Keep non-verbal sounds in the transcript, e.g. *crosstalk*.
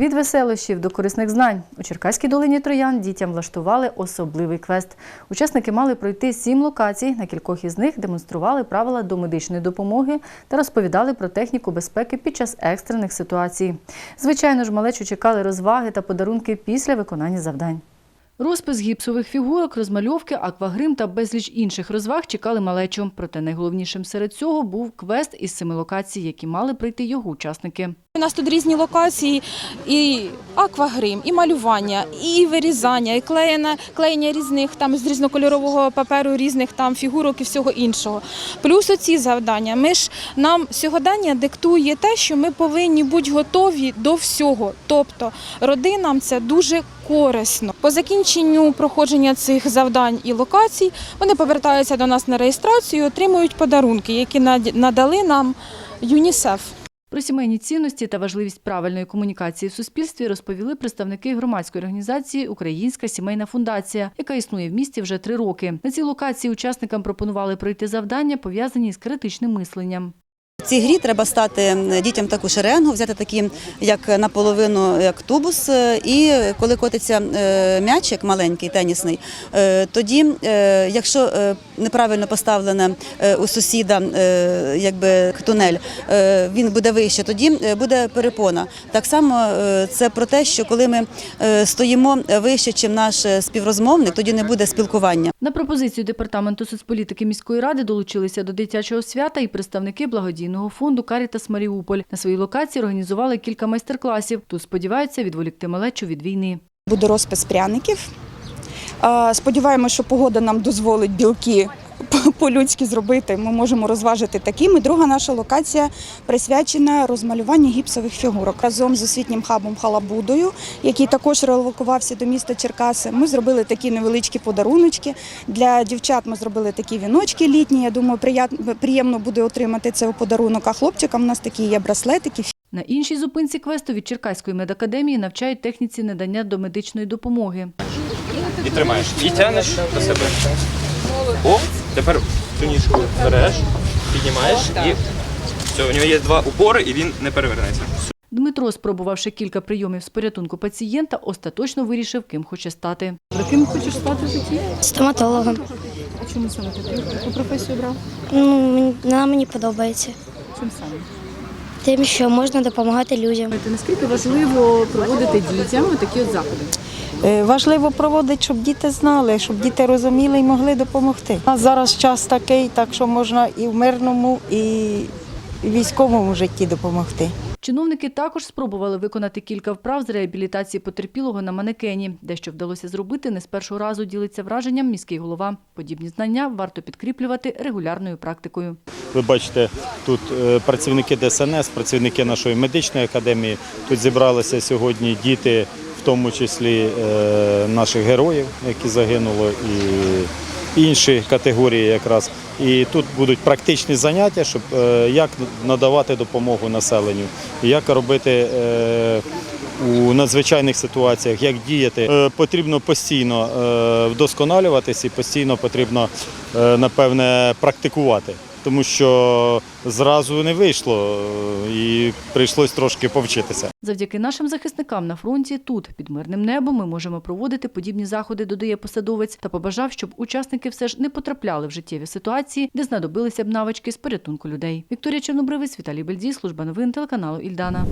Від веселощів до корисних знань у Черкаській долині Троян дітям влаштували особливий квест. Учасники мали пройти сім локацій. На кількох із них демонстрували правила до медичної допомоги та розповідали про техніку безпеки під час екстрених ситуацій. Звичайно ж, малечу чекали розваги та подарунки після виконання завдань. Розпис гіпсових фігурок, розмальовки, аквагрим та безліч інших розваг чекали малечу. Проте найголовнішим серед цього був квест із семи локацій, які мали прийти його учасники. Нас тут різні локації, і аквагрим, і малювання, і вирізання, і клеєння, клеєння різних там з різнокольорового паперу, різних там фігурок і всього іншого. Плюс оці завдання. Ми ж нам сьогодення диктує те, що ми повинні бути готові до всього. Тобто родинам це дуже корисно. По закінченню проходження цих завдань і локацій вони повертаються до нас на реєстрацію, і отримують подарунки, які над- надали нам ЮНІСЕФ. Про сімейні цінності та важливість правильної комунікації в суспільстві розповіли представники громадської організації Українська сімейна фундація, яка існує в місті вже три роки. На цій локації учасникам пропонували пройти завдання, пов'язані з критичним мисленням. В цій грі треба стати дітям таку шеренгу, взяти такі, як наполовину як тубус. е, І коли котиться е, м'ячик маленький, тенісний, е, тоді, якщо неправильно поставлене у сусіда якби тунель, він буде вище, тоді буде перепона. Так само це про те, що коли ми стоїмо вище, ніж наш співрозмовник, тоді не буде спілкування. На пропозицію департаменту соцполітики міської ради долучилися до дитячого свята і представники благодійного фонду Карітас Маріуполь. На своїй локації організували кілька майстер-класів. Тут сподіваються відволікти малечу від війни. Буде розпис пряників. Сподіваємося, що погода нам дозволить білки *laughs* по-людськи зробити. Ми можемо розважити такими. Друга наша локація присвячена розмалюванню гіпсових фігурок разом з освітнім хабом Халабудою, який також релокувався до міста Черкаси. Ми зробили такі невеличкі подаруночки. Для дівчат ми зробили такі віночки літні. Я думаю, прият- приємно буде отримати це у подарунок. А хлопчикам у нас такі є браслетики, На іншій зупинці квесту від Черкаської медакадемії навчають техніці надання домедичної допомоги. і тримаєш. І тянеш до себе. О, тепер цю ніжку береш, піднімаєш і все, у нього є два упори і він не перевернеться. Дмитро, спробувавши кілька прийомів з порятунку пацієнта, остаточно вирішив, ким хоче стати. Ким хочеш стати в житті? Стоматологом. А чому саме таку, таку професію брав? Ну, мені- вона мені подобається. Чим саме? Тим, що можна допомагати людям. Наскільки важливо проводити дітям такі от заходи? Е, Важливо проводити, щоб діти знали, щоб діти розуміли і могли допомогти. У нас зараз час такий, так що можна і в мирному, і в військовому житті допомогти. Чиновники також спробували виконати кілька вправ з реабілітації потерпілого на манекені. Дещо вдалося зробити не з першого разу ділиться враженням міський голова. Подібні знання варто підкріплювати регулярною практикою. Ви бачите, тут е, працівники ДСНС, працівники нашої медичної академії. Тут зібралися сьогодні діти, в тому числі е, наших героїв, які загинули, і інші категорії якраз. І тут будуть практичні заняття, щоб е, як надавати допомогу населенню, як робити. е, у надзвичайних ситуаціях, як діяти, потрібно постійно вдосконалюватись і постійно потрібно, напевне, практикувати, тому що зразу не вийшло е, і прийшлось трошки повчитися. Завдяки нашим захисникам на фронті тут, під мирним небом, ми можемо проводити подібні заходи, додає посадовець, та побажав, щоб учасники все ж не потрапляли в життєві ситуації, де знадобилися б навички з порятунку людей. Вікторія Чорнобривець, Віталій Бельдій, служба новин телеканалу Ільдана.